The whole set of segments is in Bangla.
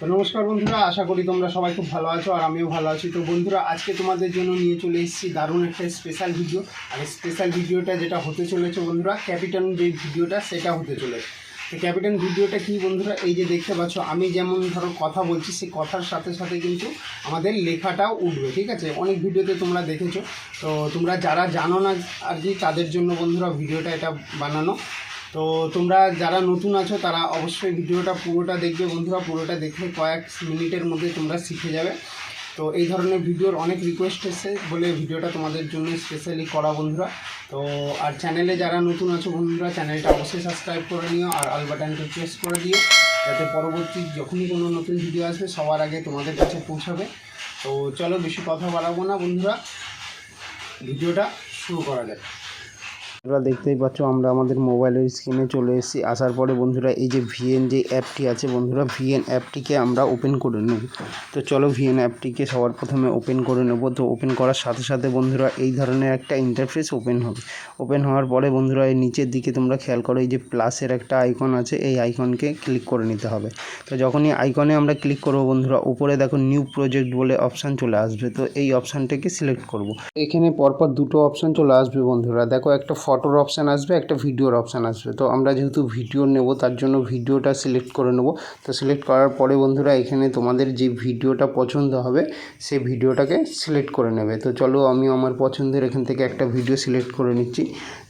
তো নমস্কার বন্ধুরা, আশা করি তোমরা সবাই খুব ভালো আছো আর আমিও ভালো আছি। তো বন্ধুরা, আজকে তোমাদের জন্য নিয়ে চলে এসেছি দারুণ একটা স্পেশাল ভিডিও আর স্পেশাল ভিডিওটা যেটা হতে চলেছে বন্ধুরা ক্যাপিটান যে ভিডিওটা সেটা হতে চলেছে। তো ক্যাপিটান ভিডিওটা কি বন্ধুরা, এই যে দেখতে পাচ্ছ, আমি যেমন ধরো কথা বলছি, সেই কথার সাথে সাথে কিন্তু আমাদের লেখাটাও উঠবে, ঠিক আছে? অনেক ভিডিওতে তোমরা দেখেছ। তো তোমরা যারা জানো না আর কি, তাদের জন্য বন্ধুরা ভিডিওটা এটা বানানো। তো তোমরা যারা নতুন আছো, তারা অবশ্যই ভিডিওটা পুরোটা দেখবে বন্ধুরা। পুরোটা দেখলে কয়েক মিনিটের মধ্যে তোমরা শিখে যাবে। তো এই ধরনের ভিডিওর অনেক রিকোয়েস্ট এসেছে বলে ভিডিওটা তোমাদের জন্য স্পেশালি করা বন্ধুরা। তো আর চ্যানেলে যারা নতুন আছো বন্ধুরা চ্যানেলটা অবশ্যই সাবস্ক্রাইব করে নিও আর আল বাটনটা প্রেস করে দিও। যাতে পরবর্তী যখনই কোনো নতুন ভিডিও আসবে, সবার আগে তোমাদের কাছে পৌঁছাবে। তো চলো, বেশি কথা বাড়াবো না বন্ধুরা। ভিডিওটা শুরু করা যাক। বন্ধুরা দেখতেই পাচ্ছ আমরা আমাদের মোবাইলের স্ক্রিনে চলে এসেছি। আসার পরে বন্ধুরা, এই যে ভিএন যে অ্যাপটি আছে বন্ধুরা, ভিএন অ্যাপটিকে আমরা ওপেন করে নেব তো চলো ভিএন অ্যাপটিকে সবার প্রথমে ওপেন করে নেব। তো ওপেন করার সাথে সাথে বন্ধুরা, এই ধরনের একটা ইন্টারফেস ওপেন হবে। ওপেন হওয়ার পরে বন্ধুরা, এই নিচের দিকে তোমরা খেয়াল করো, এই যে প্লাসের একটা আইকন আছে, এই আইকনকে ক্লিক করে নিতে হবে। তো যখনই আইকনে আমরা ক্লিক করব বন্ধুরা, উপরে দেখো নিউ প্রজেক্ট বলে অপশান চলে আসবে। তো এই অপশানটাকে সিলেক্ট করব। এখানে পরপর দুটো অপশান চলে আসবে বন্ধুরা। দেখো একটা ফটোর অপশান আসবে, একটা ভিডিওর অপশান আসবে। তো আমরা যেহেতু ভিডিও নেব, তার জন্য ভিডিওটা সিলেক্ট করে নেব। তো সিলেক্ট করার পরে বন্ধুরা, এখানে তোমাদের যে ভিডিওটা পছন্দ হবে সেই ভিডিওটাকে সিলেক্ট করে নেবে। তো চলো আমি আমার পছন্দের এখান থেকে একটা ভিডিও সিলেক্ট করে নিচ্ছি।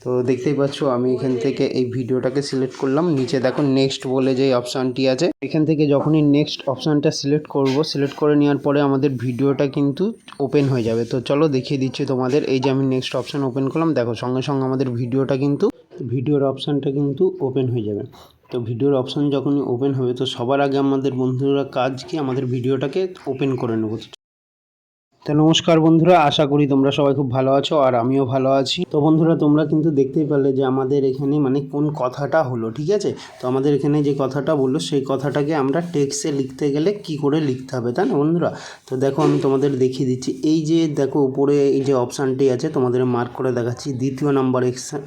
তো দেখতেই পাচ্ছ, আমি এখান থেকে এই ভিডিওটাকে সিলেক্ট করলাম। নিচে দেখো নেক্সট বলে যে অপশানটি আছে। এখান থেকে যখনই নেক্সট অপশানটা সিলেক্ট করব সিলেক্ট করে নেওয়ার পরে আমাদের ভিডিওটা কিন্তু ওপেন হয়ে যাবে। তো চলো দেখিয়ে দিচ্ছি তোমাদের, এই যে আমি নেক্সট অপশান ওপেন করলাম, দেখো সঙ্গে সঙ্গে আমাদের ভিডিওটা কিন্তু, ভিডিওর অপশানটা কিন্তু ওপেন হয়ে যাবে। তো ভিডিওর অপশান যখনই ওপেন হবে, তো সবার আগে আমাদের বন্ধুরা কাজ কি আমাদের ভিডিওটাকে ওপেন করে নেব। তো নমস্কার বন্ধুরা, আশা করি তোমরা সবাই খুব ভালো আছো আর আমিও ভালো আছি। তো বন্ধুরা, তোমরা কিন্তু দেখতেই পারলে যে আমাদের এখানে মানে কোন কথাটা হলো, ঠিক আছে? তো আমাদের এখানে যে কথাটা বলল, সেই কথাটাকে আমরা টেক্সটে লিখতে গেলে কি করে লিখতে হবে, তাই না বন্ধুরা? তো দেখো, আমি তোমাদের দেখিয়ে দিচ্ছি, এই যে দেখো, উপরে এই যে অপশানটি আছে, তোমাদের মার্ক করে দেখাচ্ছি, দ্বিতীয় নাম্বার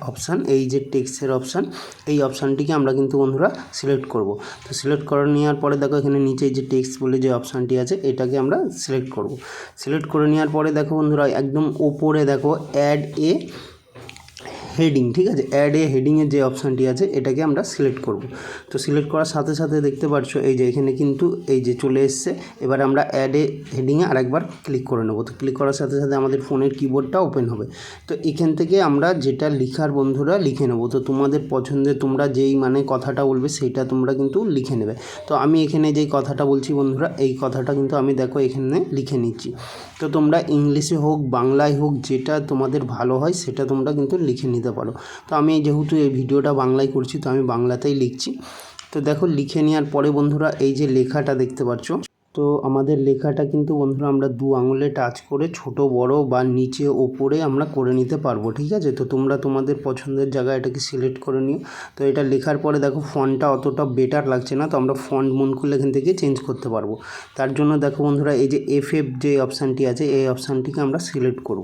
অপশান এই যে টেক্সের অপশান এই অপশানটিকে আমরা কিন্তু বন্ধুরা সিলেক্ট করব। তো সিলেক্ট করে নেওয়ার পরে দেখো, এখানে নিচে যে টেক্সট বলে যে অপশানটি আছে, এটাকে আমরা সিলেক্ট করব। সিলেক্ট করে নেওয়ার পরে দেখো বন্ধুরা, একদম ওপরে দেখো অ্যাড এ হেডিং ঠিক আছে? অ্যাড এ হেডিংয়ের যে অপশানটি আছে, এটাকে আমরা সিলেক্ট করব। তো সিলেক্ট করার সাথে সাথে দেখতে পাচ্ছ এই যে এখানে কিন্তু এই যে চলে এসছে, এবার আমরা অ্যাড এ হেডিংয়ে আরেকবার ক্লিক করে নেব। তো ক্লিক করার সাথে সাথে আমাদের ফোনের কিবোর্ডটা ওপেন হবে। তো এখান থেকে আমরা যেটা লিখার বন্ধুরা, লিখে নেব। তো তোমাদের পছন্দের তোমরা যেই মানে কথাটা বলবে, সেইটা তোমরা কিন্তু লিখে নেবে। তো আমি এখানে যেই কথাটা বলছি বন্ধুরা, এই কথাটা কিন্তু আমি দেখো এখানে লিখে নিচ্ছি। তো তোমরা ইংলিশে হোক, বাংলায় হোক, যেটা তোমাদের ভালো হয়, সেটা তোমরা কিন্তু লিখে নিতে পারো। তো আমি যেহেতু এই ভিডিওটা বাংলায় করছি, তো আমি বাংলাতেই লিখছি। তো দেখো, লিখে নেওয়ার পরে বন্ধুরা, এই যে লেখাটা দেখতে পাচ্ছ তো আমাদের লেখাটা কিন্তু বন্ধুরা আমরা দু আঙুলে টাচ করে ছোট, বড় বা নিচে, ওপরে আমরা করে নিতে পারব, ঠিক আছে? তো তোমরা তোমাদের পছন্দের জায়গায় এটাকে সিলেক্ট করে নিও। তো এটা লেখার পরে দেখো ফন্টটা অতটা বেটার লাগছে না, তো আমরা ফন্ট মন করলে এখান থেকে চেঞ্জ করতে পারব। তার জন্য দেখো বন্ধুরা এই যে এফ এফ যে অপশানটি আছে, এই অপশানটিকে আমরা সিলেক্ট করব।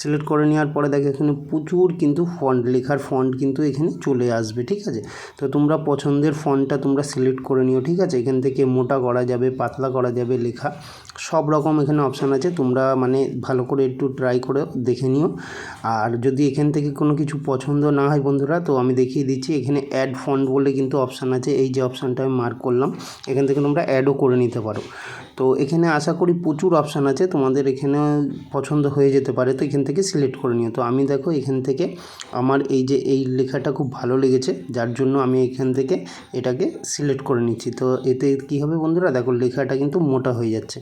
সিলেক্ট করে নেওয়ার পরে দেখো এখানে প্রচুর কিন্তু ফন্ট লেখার ফন্ট কিন্তু এখানে চলে আসবে, ঠিক আছে? তো তোমরা পছন্দের ফন্টটা তোমরা সিলেক্ট করে নিও, ঠিক আছে? এখান থেকে মোটা করা যাবে, পাতলা করা যাবে লেখা। সব রকম এখানে অপশান আছে। তোমরা মানে ভালো করে একটু ট্রাই করে দেখে নিও। আর যদি এখান থেকে কোনো কিছু পছন্দ না হয় বন্ধুরা, তো আমি দেখিয়ে দিচ্ছি। এখানে অ্যাড ফন্ট বলে কিন্তু অপশান আছে। এই যে অপশানটা আমি মার্ক করলাম, এখান থেকে তোমরা অ্যাডও করে নিতে পারো। তো এখানে আশা করি প্রচুর অপশান আছে। তোমাদের এখানে পছন্দ হয়ে যেতে পারে, তো এখান থেকে সিলেক্ট করে নিও। তো আমি দেখো এখান থেকে আমার এই যে এই লেখাটা খুব ভালো লেগেছে, যার জন্য আমি এখান থেকে এটাকে সিলেক্ট করে নিচ্ছি। তো এতে কী হবে বন্ধুরা, দেখো লেখাটা কিন্তু মোটা হয়ে যাচ্ছে।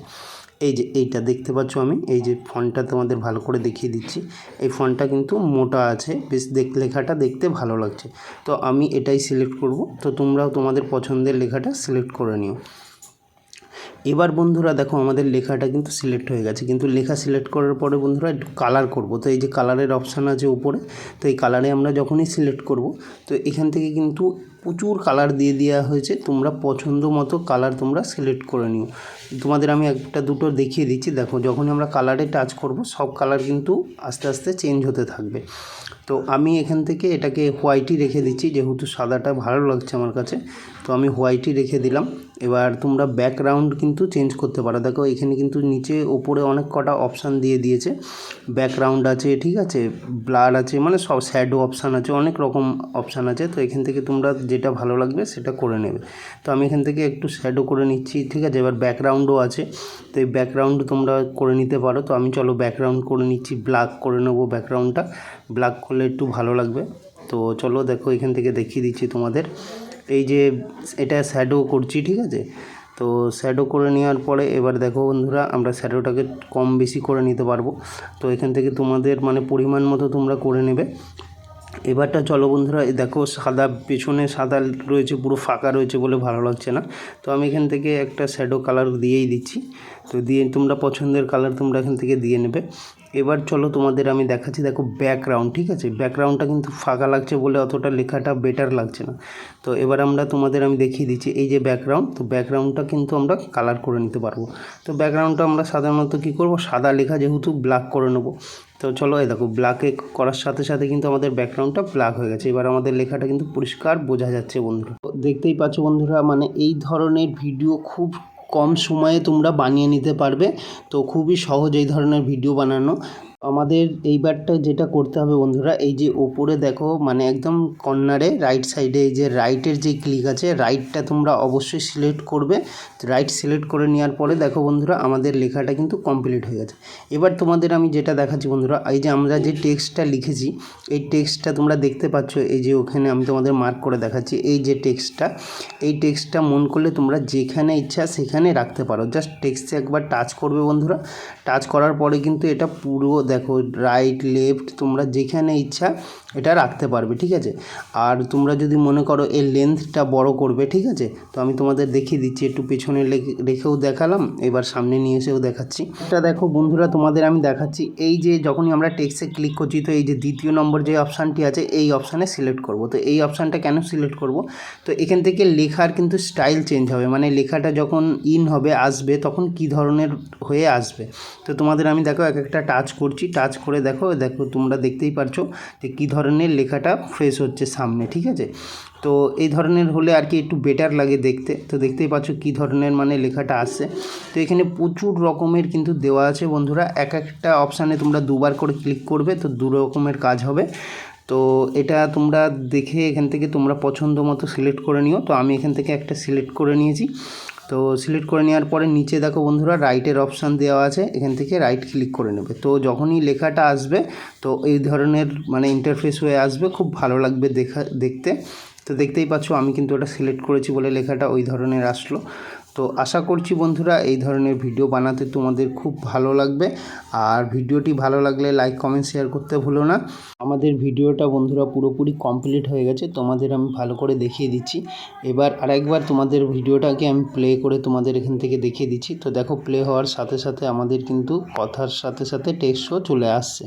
এই যে এইটা দেখতে পাচ্ছ আমি, এই যে ফন্টটা তোমাদের ভালো করে দেখিয়ে দিচ্ছি। এই ফন্টটা কিন্তু মোটা আছে, বেশ দেখ, লেখাটা দেখতে ভালো লাগছে। তো আমি এটাই সিলেক্ট করব। তো তোমরাও তোমাদের পছন্দের লেখাটা সিলেক্ট করে নিও। এবার বন্ধুরা দেখো, আমাদের লেখাটা কিন্তু সিলেক্ট হয়ে গেছে। কিন্তু লেখা সিলেক্ট করার পরে বন্ধুরা একটু কালার করব। তো এই যে কালারের অপশান আছে উপরে, তো এই কালারে আমরা যখনই সিলেক্ট করব, তো এখান থেকে কিন্তু প্রচুর কালার দিয়ে দেওয়া হয়েছে। তোমরা পছন্দ মতো কালার তোমরা সিলেক্ট করে নিও। তোমাদের আমি একটা দুটো দেখিয়ে দিচ্ছি। দেখো যখন আমরা কালারে টাচ করব, সব কালার কিন্তু আস্তে আস্তে চেঞ্জ হতে থাকবে। তো আমি এখান থেকে এটাকে হোয়াইটই রেখে দিচ্ছি, যেহেতু সাদাটা ভালো লাগছে আমার কাছে। তো আমি হোয়াইটই রেখে দিলাম। এবার তোমরা ব্যাকগ্রাউন্ড কিন্তু চেঞ্জ করতে পারো। দেখো, এখানে কিন্তু নিচে ওপরে অনেক কটা অপশান দিয়ে দিয়েছে। ব্যাকগ্রাউন্ড আছে, ঠিক আছে? ব্লার আছে মানে সব শ্যাডো অপশান আছে, অনেক রকম অপশান আছে। তো এখান থেকে তোমরা যেটা ভালো লাগবে সেটা করে নেবে। তো আমি এখান থেকে একটু শ্যাডো করে নিচ্ছি, ঠিক আছে? এবার ব্যাকগ্রাউন্ডও আছে। তো এই ব্যাকগ্রাউন্ড তোমরা করে নিতে পারো। তো আমি চলো ব্যাকগ্রাউন্ড করে নিচ্ছি ব্ল্যাক করে নেব ব্যাকগ্রাউন্ডটা ব্ল্যাক করলে একটু ভালো লাগবে। তো চলো দেখো, এখান থেকে দেখিয়ে দিচ্ছি তোমাদের। এই যে এটা শ্যাডো করছি, ঠিক আছে? তো শ্যাডো করে নেওয়ার পরে এবার দেখো বন্ধুরা, আমরা শ্যাডোটাকে কম বেশি করে নিতে পারব। তো এখান থেকে তোমাদের মানে পরিমাণ মতো তোমরা করে নেবে। এবারটা চলো বন্ধুরা দেখো সাদা, পেছনে সাদা রয়েছে, পুরো ফাঁকা রয়েছে বলে ভালো লাগছে না। তো আমি এখান থেকে একটা শ্যাডো কালার দিয়েই দিচ্ছি। তো দিয়ে তোমরা পছন্দের কালার তোমরা এখান থেকে দিয়ে নেবে। এবার চলো তোমাদের আমি দেখাচ্ছি, দেখো ব্যাকগ্রাউন্ড ঠিক আছে? ব্যাকগ্রাউন্ডটা কিন্তু ফাঁকা লাগছে বলে অতটা লেখাটা বেটার লাগছে না। তো এবার আমরা তোমাদের আমি দেখিয়ে দিচ্ছি, এই যে ব্যাকগ্রাউন্ড তো ব্যাকগ্রাউন্ডটা কিন্তু আমরা কালার করে নিতে পারব। তো ব্যাকগ্রাউন্ডটা আমরা সাধারণত কী করব? সাদা লেখা যেহেতু ব্ল্যাক করে নেব। তো চলো এই দেখো ব্ল্যাকে করার সাথে সাথে কিন্তু আমাদের ব্যাকগ্রাউন্ডটা ব্ল্যাক হয়ে গেছে। এবার আমাদের লেখাটা কিন্তু পরিষ্কার বোঝা যাচ্ছে বন্ধুরা। দেখতেই পাচ্ছ বন্ধুরা মানে এই ধরনের ভিডিও খুব কম সময়ে তোমরা বানিয়ে নিতে পারবে। তো খুবই সহজ এই ধরনের ভিডিও বানানো। আমাদের এইবারটা যেটা করতে হবে বন্ধুরা, এই যে ওপরে দেখো মানে একদম কর্নারে রাইট সাইডে এই যে রাইটের যে ক্লিক আছে রাইটটা তোমরা অবশ্যই সিলেক্ট করবে। রাইট সিলেক্ট করে নেওয়ার পরে দেখো বন্ধুরা, আমাদের লেখাটা কিন্তু কমপ্লিট হয়ে গেছে। এবার তোমাদের আমি যেটা দেখাচ্ছি বন্ধুরা, এই যে আমরা যে টেক্সটটা লিখেছি, এই টেক্সটটা তোমরা দেখতে পাচ্ছ, এই যে ওখানে আমি তোমাদের মার্ক করে দেখাচ্ছি, এই যে টেক্সটটা এই টেক্সটটা মন করলে তোমরা যেখানে ইচ্ছা সেখানে রাখতে পারো। জাস্ট টেক্সটে একবার টাচ করবে বন্ধুরা। টাচ করার পরে কিন্তু এটা পুরো দেখো রাইট লেফট তোমরা যেখানে ইচ্ছা এটা রাখতে পারবে, ঠিক আছে? আর তোমরা যদি মনে করো এর লেন্থটা বড় করবে, ঠিক আছে? তো আমি তোমাদের দেখিয়ে দিচ্ছি, একটু পেছনে রেখেও দেখালাম, এবার সামনে নিয়ে এসেও দেখাচ্ছি। এটা দেখো বন্ধুরা, তোমাদের আমি দেখাচ্ছি, এই যে যখনই আমরা টেক্সে ক্লিক করছি, তো এই যে দ্বিতীয় নম্বর যে অপশানটি আছে, এই অপশানে সিলেক্ট করব। তো এই অপশানটা কেন সিলেক্ট করব? তো এখান থেকে লেখার কিন্তু স্টাইল চেঞ্জ হবে মানে লেখাটা যখন ইন হবে, আসবে, তখন কি ধরনের হয়ে আসবে? তো তোমাদের আমি দেখো এক একটা টাচ করছি টাচ করে দেখো দেখো তোমরা দেখতেই পারছ যে কী ধরনের লেখাটা ফ্রেশ হচ্ছে সামনে, ঠিক আছে? তো এই ধরনের হলে আর কি একটু বেটার লাগে দেখতে। তো দেখতেই পাচ্ছ কী ধরনের মানে লেখাটা আসছে। তো এখানে প্রচুর রকমের কিন্তু দেওয়া আছে বন্ধুরা। এক একটা অপশানে তোমরা দুবার করে ক্লিক করবে তো দু রকমের কাজ হবে। তো এটা তোমরা দেখে এখান থেকে তোমরা পছন্দ মতো সিলেক্ট করে নিও। তো আমি এখান থেকে একটা সিলেক্ট করে নিয়েছি। তো সিলেক্ট করে নেওয়ার পরে নিচে দেখো বন্ধুরা রাইটের অপশান দেওয়া আছে, এখান থেকে রাইট ক্লিক করে নেবে। তো যখনই লেখাটা আসবে, তো এই ধরনের মানে ইন্টারফেস হয়ে আসবে, খুব ভালো লাগবে দেখা, দেখতে। তো দেখতেই পাচ্ছ আমি কিন্তু ওটা সিলেক্ট করেছি বলে লেখাটা ওই ধরনের আসলো। তো আশা করছি বন্ধুরা এই ধরনের ভিডিও বানাতে তোমাদের খুব ভালো লাগবে। আর ভিডিওটি ভালো লাগলে লাইক কমেন্ট শেয়ার করতে ভুলো না। আমাদের ভিডিওটা বন্ধুরা পুরোপুরি কমপ্লিট হয়ে গেছে। তোমাদের আমি ভালো করে দেখিয়ে দিচ্ছি। এবার আরেকবার তোমাদের ভিডিওটাকে আমি প্লে করে তোমাদের এখান থেকে দেখিয়ে দিচ্ছি। তো দেখো প্লে হওয়ার সাথে সাথে আমাদের কিন্তু কথার সাথে সাথে টেক্সটও চলে আসছে।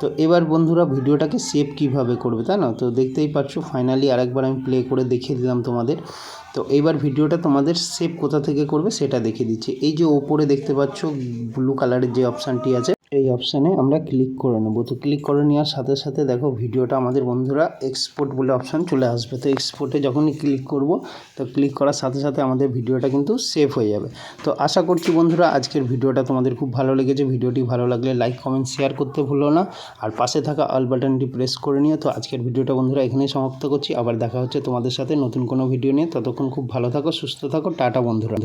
তো এবার বন্ধুরা ভিডিওটাকে সেভ কীভাবে করবে তাই না তো দেখতেই পাচ্ছ ফাইনালি আরেকবার আমি প্লে করে দেখিয়ে দিলাম তোমাদের। তো এইবার ভিডিওটা তোমাদের সেভ কোথা থেকে করবে সেটা দেখিয়ে দিচ্ছি। এই যে ওপরে দেখতে পাচ্ছ ব্লু কালারের যে অপশানটি আছে এই অপশানে আমরা ক্লিক করে নেব। তো ক্লিক করে নেওয়ার সাথে সাথে দেখো ভিডিওটা আমাদের বন্ধুরা এক্সপোর্ট বলে অপশান চলে আসবে। তো এক্সপোর্টে যখনই ক্লিক করব, তো ক্লিক করার সাথে সাথে আমাদের ভিডিওটা কিন্তু সেভ হয়ে যাবে। তো আশা করছি বন্ধুরা আজকের ভিডিওটা তোমাদের খুব ভালো লেগেছে। ভিডিওটি ভালো লাগলে লাইক কমেন্ট শেয়ার করতে ভুলো না। আর পাশে থাকা অল বাটনটি প্রেস করে নিও। তো আজকের ভিডিওটা বন্ধুরা এখানেই সমাপ্ত করছি। আবার দেখা হচ্ছে তোমাদের সাথে নতুন কোনো ভিডিও নিয়ে। ততক্ষণ খুব ভালো থাকো, সুস্থ থাকো। টাটা বন্ধুরা।